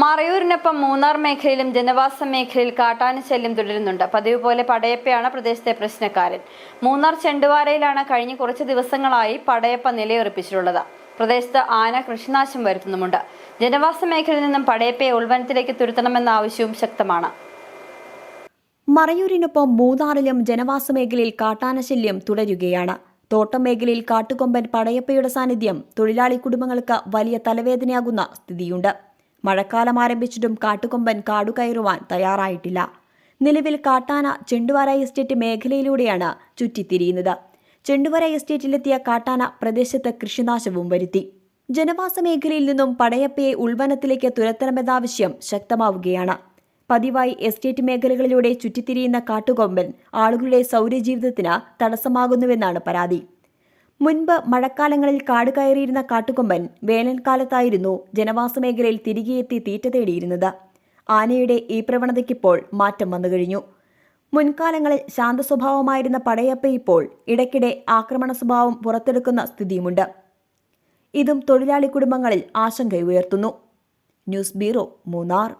മറയൂരിനൊപ്പം മൂന്നാർ മേഖലയിലും ജനവാസ മേഖലയിൽ കാട്ടാന ശല്യം തുടരുന്നുണ്ട്. പതിവ് പോലെ പടയപ്പയാണ് പ്രദേശത്തെ പ്രശ്നക്കാരൻ. മൂന്നാർ ചെണ്ടുവാരയിലാണ് കഴിഞ്ഞ കുറച്ച് ദിവസങ്ങളായി പടയപ്പ നിലയുറപ്പിച്ചിട്ടുള്ളത്. പ്രദേശത്ത് ആന കൃഷിനാശം വരുത്തുന്നുമുണ്ട്. ജനവാസ മേഖലയിൽ നിന്നും പടയപ്പയെ ഉൾവനത്തിലേക്ക് തുരുത്തണമെന്ന ആവശ്യവും ശക്തമാണ്. മറയൂരിനൊപ്പം മൂന്നാറിലും ജനവാസ മേഖലയിൽ കാട്ടാനശല്യം തുടരുകയാണ്. തോട്ടം മേഖലയിൽ കാട്ടുകൊമ്പൻ പടയപ്പയുടെ സാന്നിധ്യം തൊഴിലാളി കുടുംബങ്ങൾക്ക് വലിയ തലവേദനയാകുന്ന സ്ഥിതിയുണ്ട്. മഴക്കാലം ആരംഭിച്ചിട്ടും കാട്ടുകൊമ്പൻ കാടുകയറുവാൻ തയ്യാറായിട്ടില്ല. നിലവിൽ കാട്ടാന ചെണ്ടുവാര എസ്റ്റേറ്റ് മേഖലയിലൂടെയാണ് ചുറ്റിത്തിരിയുന്നത്. ചെണ്ടുവര എസ്റ്റേറ്റിലെത്തിയ കാട്ടാന പ്രദേശത്ത് കൃഷിനാശവും വരുത്തി. ജനവാസ മേഖലയിൽ നിന്നും പടയപ്പയെ ഉൾവനത്തിലേക്ക് തുരത്തണമെന്നാവശ്യം ശക്തമാവുകയാണ്. പതിവായി എസ്റ്റേറ്റ് മേഖലകളിലൂടെ ചുറ്റിത്തിരിയുന്ന കാട്ടുകൊമ്പൻ ആളുകളുടെ സൗരജീവിതത്തിന് തടസ്സമാകുന്നുവെന്നാണ് പരാതി. മുൻപ് മഴക്കാലങ്ങളിൽ കാട് കയറിയിരുന്ന കാട്ടുകൊമ്പൻ വേനൽക്കാലത്തായിരുന്നു ജനവാസ മേഖലയിൽ തിരികെയെത്തി തീറ്റ തേടിയിരുന്നത്. ആനയുടെ ഈ പ്രവണതയ്ക്കിപ്പോൾ മാറ്റം വന്നു കഴിഞ്ഞു. മുൻകാലങ്ങളിൽ ശാന്ത സ്വഭാവമായിരുന്ന പടയപ്പ ഇപ്പോൾ ഇടയ്ക്കിടെ ആക്രമണ സ്വഭാവം പുറത്തെടുക്കുന്ന സ്ഥിതിയുമുണ്ട്. ഇതും തൊഴിലാളി കുടുംബങ്ങളിൽ ആശങ്ക ഉയർത്തുന്നു. News bureau Munnar.